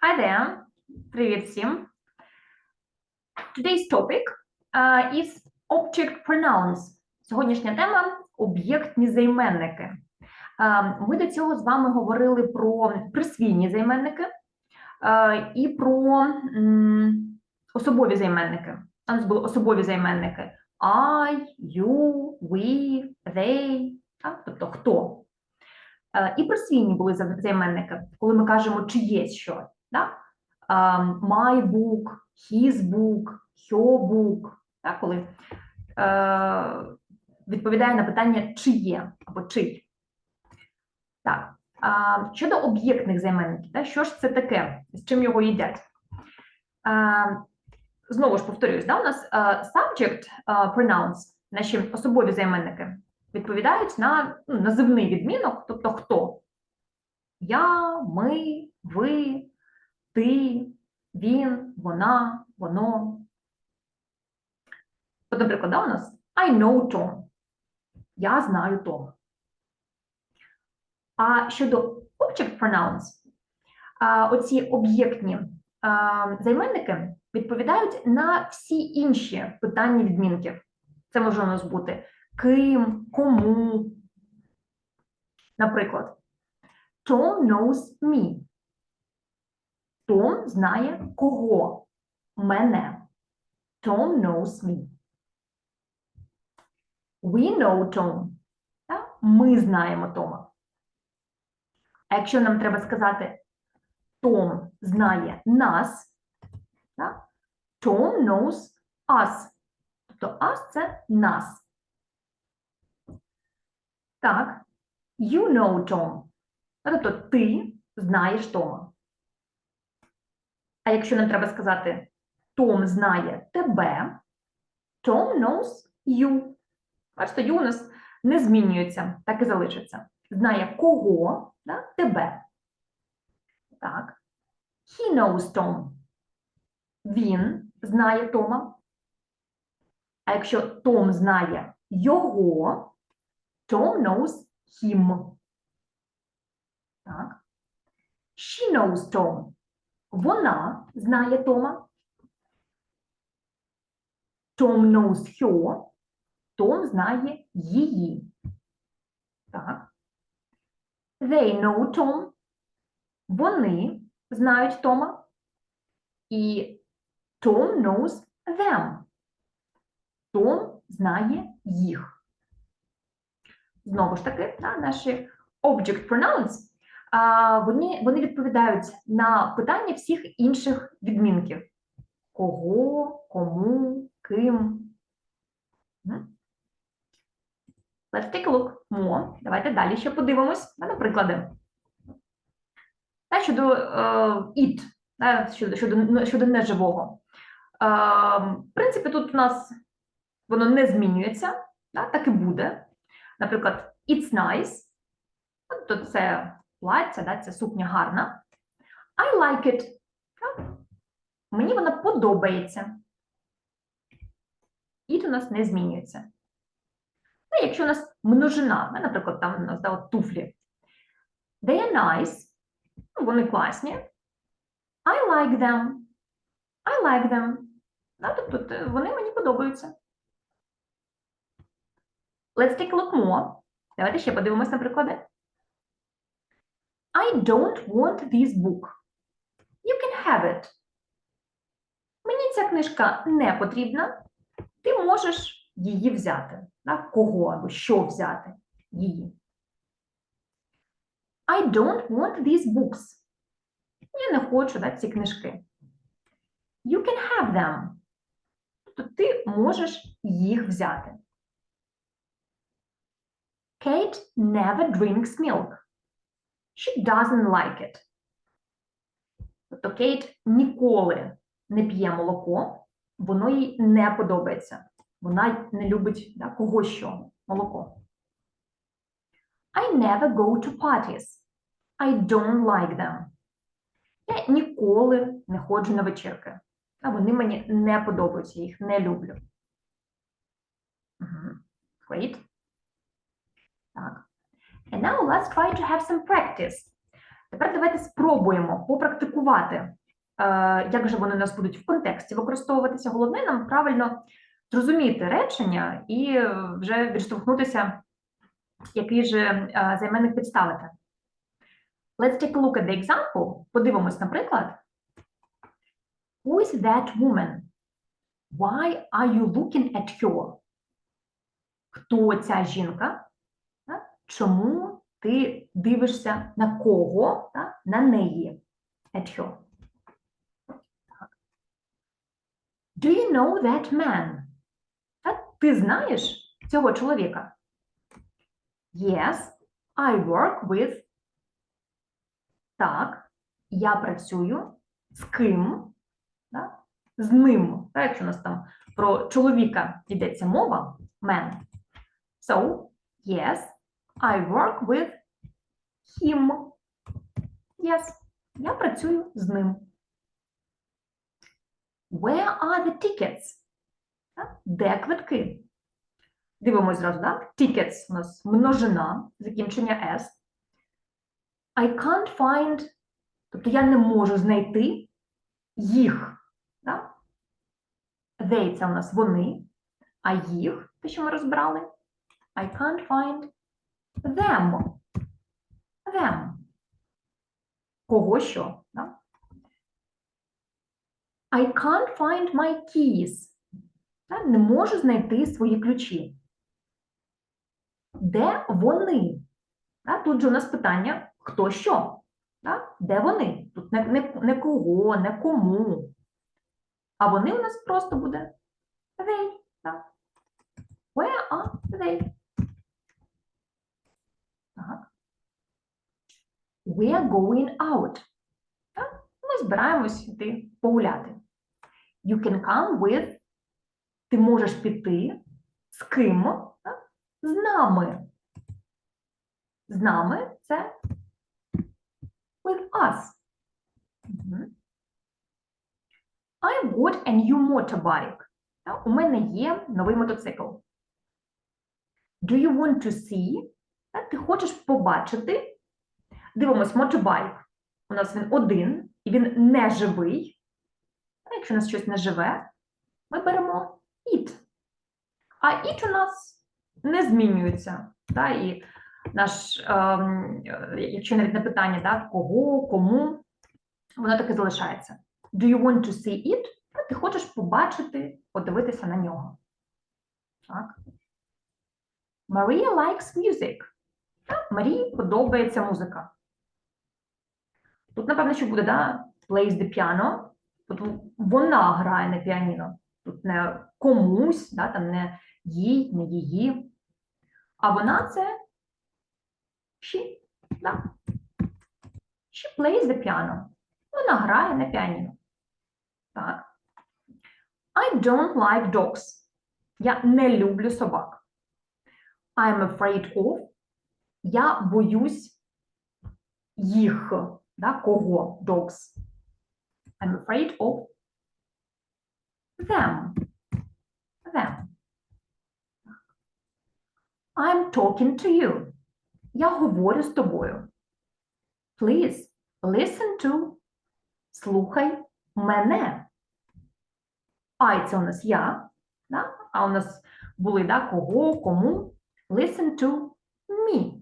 Hi there. Привіт всім. Today's topic uh, is object pronouns. Сьогоднішня тема об'єктні займенники. Uh, Ми до цього з вами говорили про присвійні займенники uh, і про м, особові займенники. У нас були особові займенники I, you, we, they, так? тобто хто. І присвійні були займенники, коли ми кажемо чиєсь що. Да? My book, his book, her book, так, коли е, відповідає на питання чиє або чий. Так. Щодо об'єктних займенників, да, що ж це таке, з чим його їдять? А, знову ж повторюсь, да, у нас а, subject pronouns, наші особові займенники, відповідають на ну, називний відмінок, тобто хто? Я, ми, ви, ти, він, вона, воно. От, наприклад, да, у нас I know Tom. Я знаю Тома. А щодо object pronouns, оці об'єктні займенники відповідають на всі інші питання відмінків. Це може у нас бути ким, кому. Наприклад, Tom knows me. Том знає кого? Мене. Tom knows me. We know Tom. Так? Ми знаємо Тома. А якщо нам треба сказати Том знає нас, так? Tom knows us. Тобто us – це нас. Так. You know Tom. Тобто ти знаєш Тома. А якщо нам треба сказати Том знає тебе, Tom knows you. Бачите, you у нас не змінюється, так і залишиться. Знає кого, да? тебе. Так. He knows Tom. Він знає Тома. А якщо Том знає його, Tom knows him. Так. She knows Tom. Вона знає Тома. Tom knows her. Том знає її. Так. They know Tom. Вони знають Тома. І Tom knows them. Том знає їх. Знову ж таки, да, наші object pronouns вони, вони відповідають на питання всіх інших відмінків: кого, кому, ким. Let's take a look more. Давайте далі ще подивимось на приклади. Та, щодо е, it, та, щодо, щодо, щодо неживого. Е, в принципі, тут у нас воно не змінюється, да, так і буде. Наприклад, it's nice. Тобто це плаття, да, ця сукня гарна. I like it. Так? Мені вона подобається. It у нас не змінюється. Ну, якщо у нас множина, наприклад, там у нас да, от туфлі. They are nice. Ну, вони класні. I like them. I like them. Да, тобто вони мені подобаються. Let's take a look more. Давайте ще подивимось на приклади. I don't want this book. You can have it. Мені ця книжка не потрібна. Ти можеш її взяти. Да? Кого або що взяти? Її. I don't want these books. Я не хочу да, ці книжки. You can have them. Тобто ти можеш їх взяти. Kate never drinks milk. She doesn't like it. Тобто Кейт ніколи не п'є молоко, воно їй не подобається. Вона не любить да, кого що молоко. I never go to parties. I don't like them. Я ніколи не ходжу на вечірки. А вони мені не подобаються, їх не люблю. Great. Так. And now let's try to have some practice. Тепер давайте спробуємо попрактикувати, е, як же вони у нас будуть в контексті використовуватися. Головне нам правильно зрозуміти речення і е, вже відштовхнутися, який же е, займенник підставити. Let's take a look at the example. Подивимось, наприклад. Who is that woman? Why are you looking at her? Хто ця жінка? Чому ти дивишся на кого? Так? На неї. At her. Do you know that man? Так? Ти знаєш цього чоловіка? Yes, I work with. Так, я працюю з ким? Так? З ним. Так, якщо у нас там про чоловіка йдеться мова, man. So, yes, I work with him. Yes, я працюю з ним. Where are the tickets? Де квитки? Дивимось зразу, так? Tickets у нас множина, закінчення S. I can't find, тобто я не можу знайти їх. Так? They – це у нас вони, а їх, те, що ми розбирали, I can't find them. Them. Кого що? Да? I can't find my keys. Да? Не можу знайти свої ключі. Де вони? Да? Тут же у нас питання, хто що? Да? Де вони? Тут не, не, не кого, не кому. А вони у нас просто буде they. Да? Where are they? Так. We are going out. Ми збираємось йти погуляти. You can come with. Ти можеш піти з ким? З нами. З нами це with us. Мгм. I bought a new motorbike. У мене є новий мотоцикл. Do you want to see? Ти хочеш побачити? Дивимось, motorbike. У нас він один, і він не живий. А якщо у нас щось не живе, ми беремо it. А it у нас не змінюється. Так? І наш, ем, якщо навіть на питання, так, кого, кому, воно так і залишається. Do you want to see it? Та Ти хочеш побачити, подивитися на нього. Так. Maria likes music. Марії подобається музика. Тут, напевно, що буде, да? Plays the piano. Тут вона грає на піаніно. Тут не комусь, да? там не їй, не її. А вона це she. Да? She plays the piano. Вона грає на піаніно. Так. I don't like dogs. Я не люблю собак. I'm afraid of. Я боюсь їх. Да? Кого? Dogs. I'm afraid of them. Them. I'm talking to you. Я говорю з тобою. Please listen to. Слухай мене. I – це у нас я, да? а у нас були да, кого, кому. Listen to me.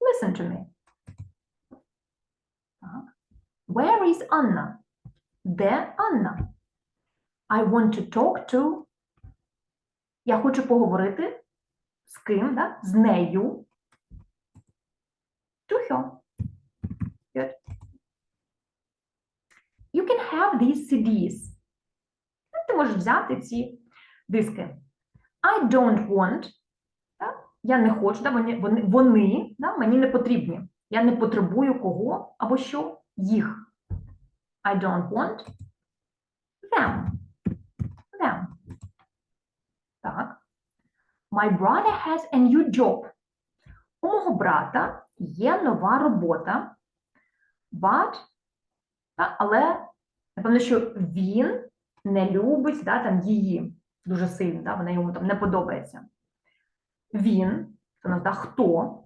Listen to me. Where is Anna? Де Анна? I want to talk to. Я хочу поговорити з ким, да? з нею. To her. Good. You can have these CDs. Ну, Ти можеш взяти ці диски. I don't want. Так? Я не хочу, да? вони, вони да? мені не потрібні. Я не потребую кого або що їх. I don't want them. Them. Так. My brother has a new job. У мого брата є нова робота, but, та, але напевно, що він не любить да, там, її дуже сильно, да, вона йому там не подобається. Він, це нас хто?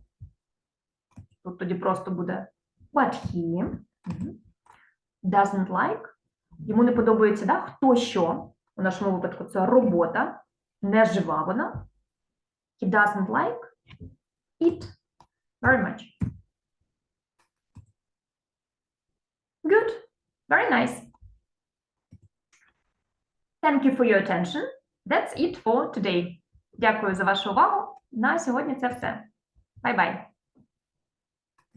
Тут тоді просто буде But he doesn't like. Йому не подобається, да? хто що. У нашому випадку це робота, не жива вона. He doesn't like it very much. Good. Very nice. Thank you for your attention. That's it for today. Дякую за вашу увагу. На сьогодні це все. Bye-bye.